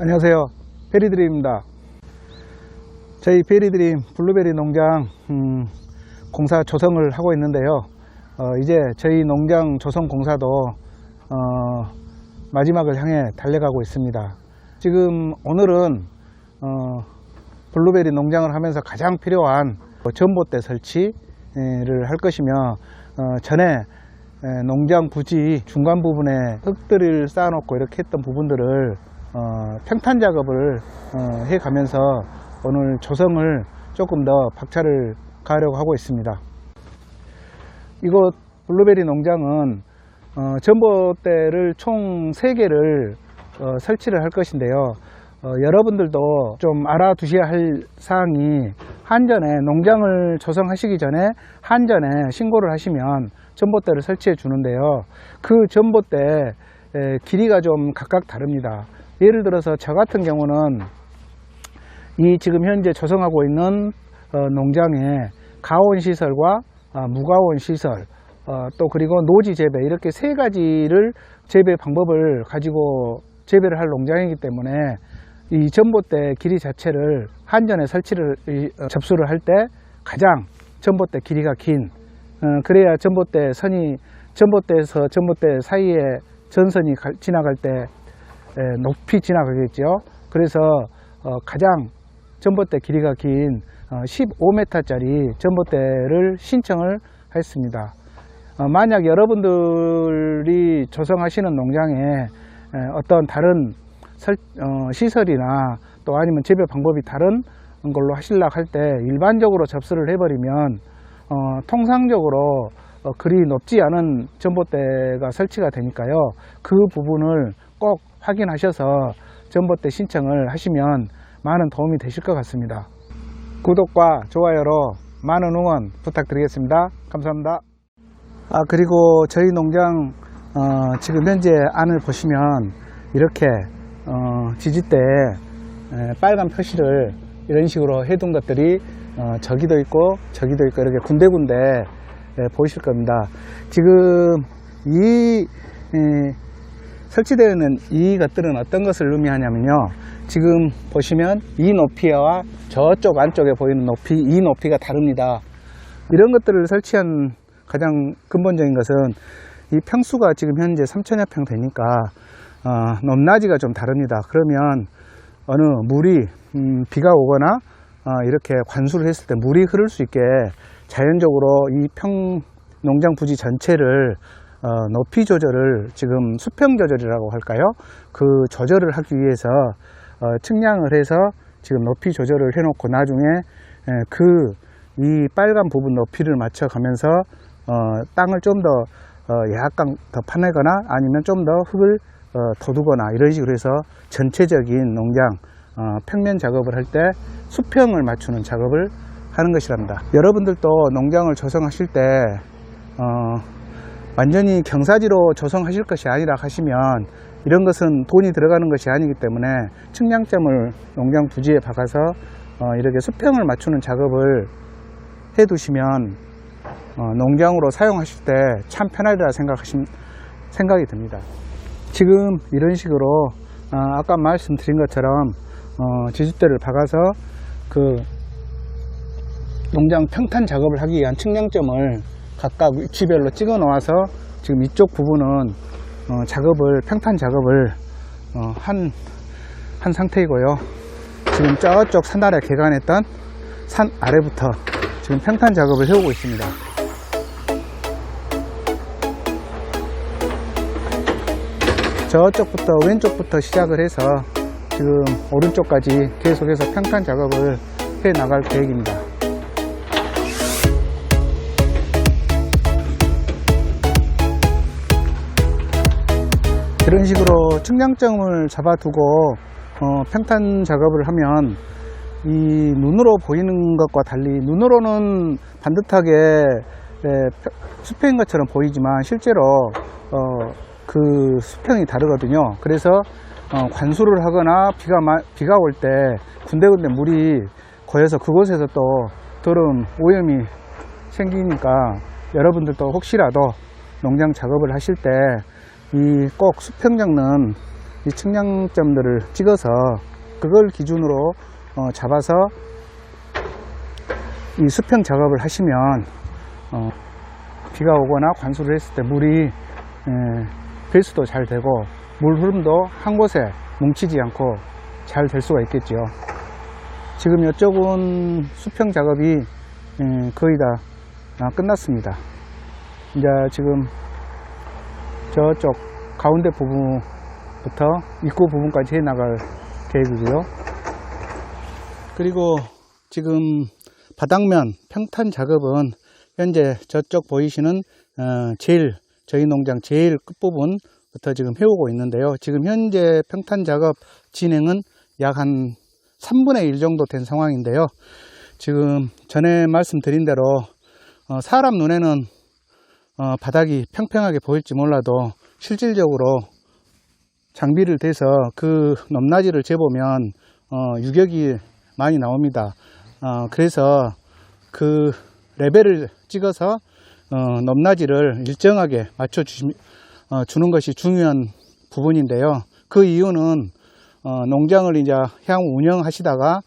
안녕하세요. 베리드림입니다. 저희 베리드림 블루베리 농장 음, 공사 조성을 하고 있는데요. 어, 이제 저희 농장 조성 공사도 어, 마지막을 향해 달려가고 있습니다. 지금 오늘은 어, 블루베리 농장을 하면서 가장 필요한 전봇대 설치를 할 것이며 어, 전에 에, 농장 부지 중간 부분에 흙들을 쌓아놓고 이렇게 했던 부분들을 어, 평탄 작업을 어, 해가면서 오늘 조성을 조금 더 박차를 가하려고 하고 있습니다. 이곳 블루베리 농장은 어, 전봇대를 총 3개를 어, 설치를 할 것인데요. 어, 여러분들도 좀 알아두셔야 할 사항이 한전에 농장을 조성하시기 전에 한전에 신고를 하시면 전봇대를 설치해 주는데요. 그 전봇대 에, 길이가 좀 각각 다릅니다. 예를 들어서 저 같은 경우는 이 지금 현재 조성하고 있는 어, 농장에 가온 시설과 어, 무가온 시설 어, 또 그리고 노지 재배 이렇게 세 가지를 재배 방법을 가지고 재배를 할 농장이기 때문에 이 전봇대 길이 자체를 한전에 설치를 이, 어, 접수를 할 때 가장 전봇대 길이가 긴 어, 그래야 전봇대 선이 전봇대에서 전봇대 사이에 전선이 갈- 지나갈 때 에, 높이 지나가겠죠. 그래서 어, 가장 전봇대 길이가 긴 15m짜리 전봇대를 신청을 했습니다. 어, 만약 여러분들이 조성하시는 농장에 에, 어떤 다른 설- 어, 시설이나 또 아니면 재배 방법이 다른 걸로 하실라 할 때 일반적으로 접수를 해버리면 어, 통상적으로 어, 그리 높지 않은 전봇대가 설치가 되니까요. 그 부분을 꼭 확인하셔서 전봇대 신청을 하시면 많은 도움이 되실 것 같습니다. 구독과 좋아요로 많은 응원 부탁드리겠습니다. 감사합니다. 아 그리고 저희 농장 어, 지금 현재 안을 보시면 이렇게 어, 지지대에 에, 빨간 표시를 이런 식으로 해둔 것들이 어, 저기도 있고 저기도 있고 이렇게 군데군데 에, 보이실 겁니다. 지금 이 에, 설치되어 있는 이 것들은 어떤 것을 의미하냐면요. 지금 보시면 이 높이와 저쪽 안쪽에 보이는 높이, 이 높이가 다릅니다. 이런 것들을 설치한 가장 근본적인 것은 이 평수가 지금 현재 3천여 평 되니까 어, 높낮이가 좀 다릅니다. 그러면 어느 물이 음, 비가 오거나 어, 이렇게 관수를 했을 때 물이 흐를 수 있게 자연적으로 이 평 농장 부지 전체를 어, 높이 조절을 지금 수평 조절이라고 할까요? 그 조절을 하기 위해서 어, 측량을 해서 지금 높이 조절을 해 놓고 나중에 그 이 빨간 부분 높이를 맞춰 가면서 어, 땅을 좀더 어, 약간 더 파내거나 아니면 좀 더 흙을 어, 더 두거나 이런 식으로 해서 전체적인 농장 어, 평면 작업을 할 때 수평을 맞추는 작업을 하는 것이랍니다. 여러분들도 농장을 조성하실 때 어, 완전히 경사지로 조성하실 것이 아니라 하시면 이런 것은 돈이 들어가는 것이 아니기 때문에 측량점을 농장 부지에 박아서 어, 이렇게 수평을 맞추는 작업을 해 두시면 어, 농장으로 사용하실 때 참 편하리라 생각하시면 생각이 듭니다. 지금 이런 식으로 어, 아까 말씀드린 것처럼 어, 지주대를 박아서 그 농장 평탄 작업을 하기 위한 측량점을 각각 위치별로 찍어 놓아서 지금 이쪽 부분은 어, 작업을 평탄 작업을 어, 한, 한 상태이고요. 지금 저쪽 산 아래 개간했던 산 아래부터 지금 평탄 작업을 해오고 있습니다. 저쪽부터 왼쪽부터 시작을 해서 지금 오른쪽까지 계속해서 평탄 작업을 해 나갈 계획입니다. 이런 식으로 측량점을 잡아두고 어, 평탄 작업을 하면 이 눈으로 보이는 것과 달리 눈으로는 반듯하게 에, 펴- 수평인 것처럼 보이지만 실제로 어, 그 수평이 다르거든요. 그래서 어, 관수를 하거나 비가 마- 비가 올 때 군데군데 물이 고여서 그곳에서 또 더러운 오염이 생기니까 여러분들도 혹시라도 농장 작업을 하실 때 이 꼭 수평 잡는 이 측량점들을 찍어서 그걸 기준으로 어, 잡아서 이 수평 작업을 하시면 어, 비가 오거나 관수를 했을 때 물이 에, 배수도 잘 되고 물 흐름도 한 곳에 뭉치지 않고 잘 될 수가 있겠죠. 지금 이쪽은 수평 작업이 에, 거의 다 아, 끝났습니다. 이제 지금 저쪽 가운데 부분부터 입구 부분까지 해 나갈 계획이고요. 그리고 지금 바닥면 평탄 작업은 현재 저쪽 보이시는 어, 제일 저희 농장 제일 끝부분부터 지금 해오고 있는데요. 지금 현재 평탄 작업 진행은 약 한 3분의 1 정도 된 상황인데요. 지금 전에 말씀드린 대로 어, 사람 눈에는 어, 바닥이 평평하게 보일지 몰라도 실질적으로 장비를 대서 그 넘나지를 재보면 어, 유격이 많이 나옵니다. 어, 그래서 그 레벨을 찍어서 어, 넘나지를 일정하게 맞춰 주는 것이 중요한 부분인데요. 그 이유는 어, 농장을 이제 향후 운영하시다가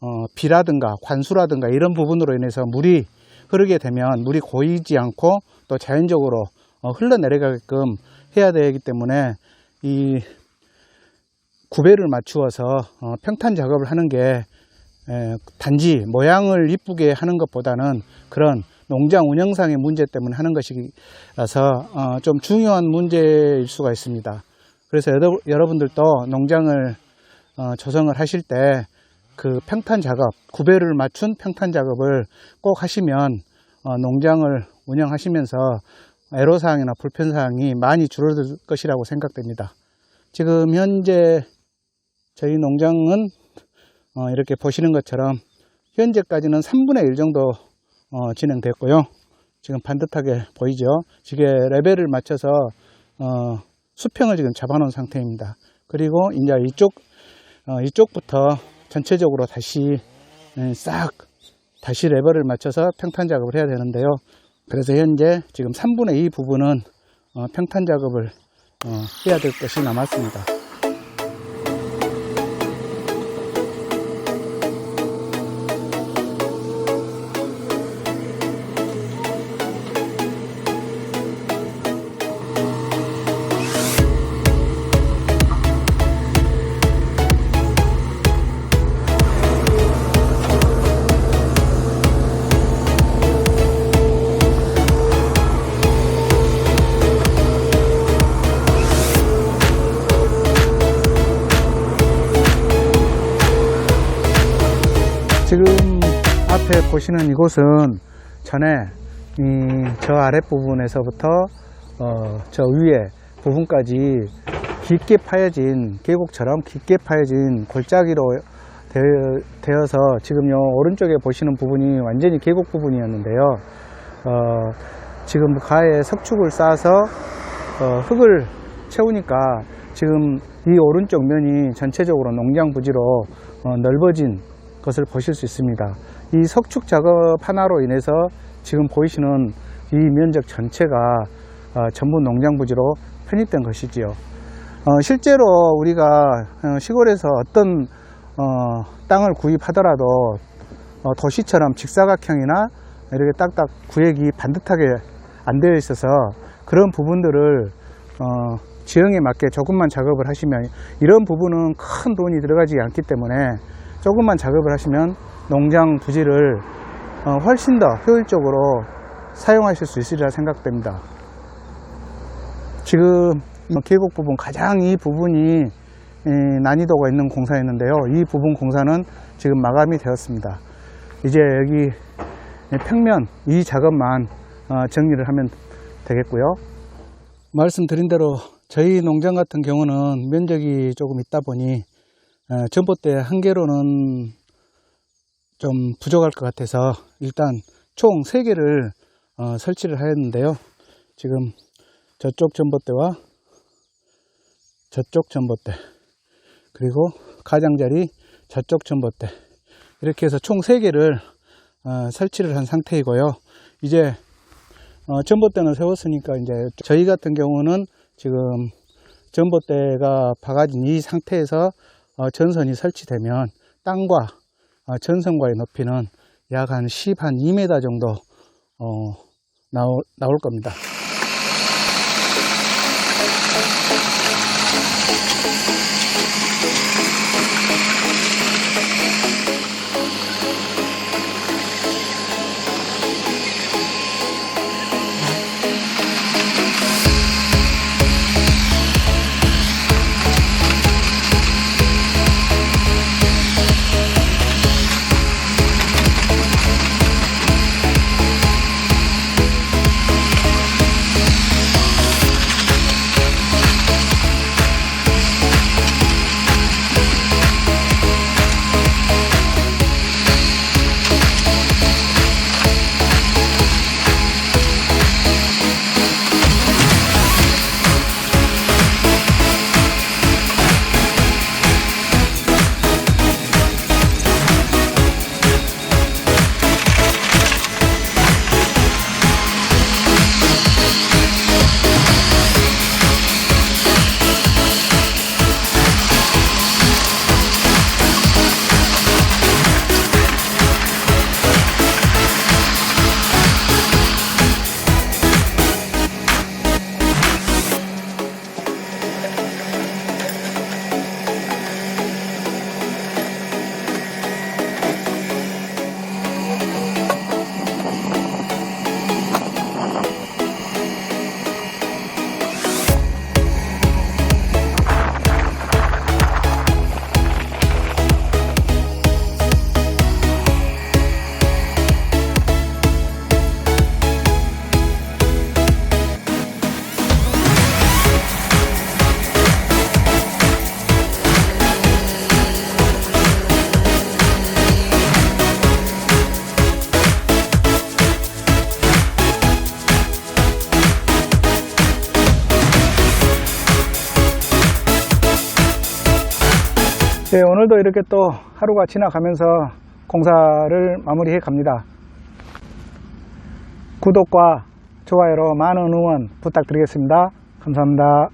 어, 비라든가 관수라든가 이런 부분으로 인해서 물이 흐르게 되면 물이 고이지 않고 또 자연적으로 어, 흘러내려가게끔 해야 되기 때문에 이 구배를 맞추어서 어, 평탄 작업을 하는 게 에, 단지 모양을 이쁘게 하는 것보다는 그런 농장 운영상의 문제 때문에 하는 것이라서 어, 좀 중요한 문제일 수가 있습니다. 그래서 여러, 여러분들도 농장을 어, 조성을 하실 때 그 평탄 작업, 구배를 맞춘 평탄 작업을 꼭 하시면 어, 농장을 운영하시면서 애로사항이나 불편사항이 많이 줄어들 것이라고 생각됩니다. 지금 현재 저희 농장은 어, 이렇게 보시는 것처럼 현재까지는 3분의 1 정도 어, 진행됐고요. 지금 반듯하게 보이죠. 지게 레벨을 맞춰서 어, 수평을 지금 잡아놓은 상태입니다. 그리고 이제 이쪽 어, 이쪽부터 전체적으로 다시 에, 싹 다시 레벨을 맞춰서 평탄 작업을 해야 되는데요. 그래서 현재 지금 3분의 2 부분은 어, 평탄 작업을 어, 해야 될 것이 남았습니다. 앞에 보시는 이곳은 전에 이저 아랫부분에서부터 어, 저 위에 부분까지 깊게 파여진 계곡처럼 깊게 파여진 골짜기로 되어, 서 지금 요 오른쪽에 보시는 부분이 완전히 계곡 부분이었는데요. 어, 지금 가에 석축을 쌓아서 어, 흙을 채우니까 지금 이 오른쪽 면이 전체적으로 농장 부지로 어, 넓어진 것을 보실 수 있습니다. 이 석축 작업 하나로 인해서 지금 보이시는 이 면적 전체가 어, 전부 농장 부지로 편입된 것이지요. 어, 실제로 우리가 어, 시골에서 어떤 어, 땅을 구입하더라도 어, 도시처럼 직사각형이나 이렇게 딱딱 구획이 반듯하게 안 되어 있어서 그런 부분들을 어, 지형에 맞게 조금만 작업을 하시면 이런 부분은 큰 돈이 들어가지 않기 때문에 조금만 작업을 하시면 농장 부지를 어, 훨씬 더 효율적으로 사용하실 수 있으리라 생각됩니다. 지금 계곡 부분 가장 이 부분이 난이도가 있는 공사였는데요. 이 부분 공사는 지금 마감이 되었습니다. 이제 여기 평면 이 작업만 어, 정리를 하면 되겠고요. 말씀드린 대로 저희 농장 같은 경우는 면적이 조금 있다 보니 어, 전봇대 한 개로는 좀 부족할 것 같아서 일단 총 3개를 어, 설치를 하였는데요. 지금 저쪽 전봇대와 저쪽 전봇대 그리고 가장자리 저쪽 전봇대 이렇게 해서 총 3개를 어, 설치를 한 상태이고요. 이제 어, 전봇대는 세웠으니까 이제 저희 같은 경우는 지금 전봇대가 박아진 이 상태에서 어, 전선이 설치되면 땅과 어, 전선과의 높이는 약 한 10, 한 2m 정도 어, 나올, 나올 겁니다. 네, 오늘도 이렇게 또 하루가 지나가면서 공사를 마무리해 갑니다. 구독과 좋아요로 많은 응원 부탁드리겠습니다. 감사합니다.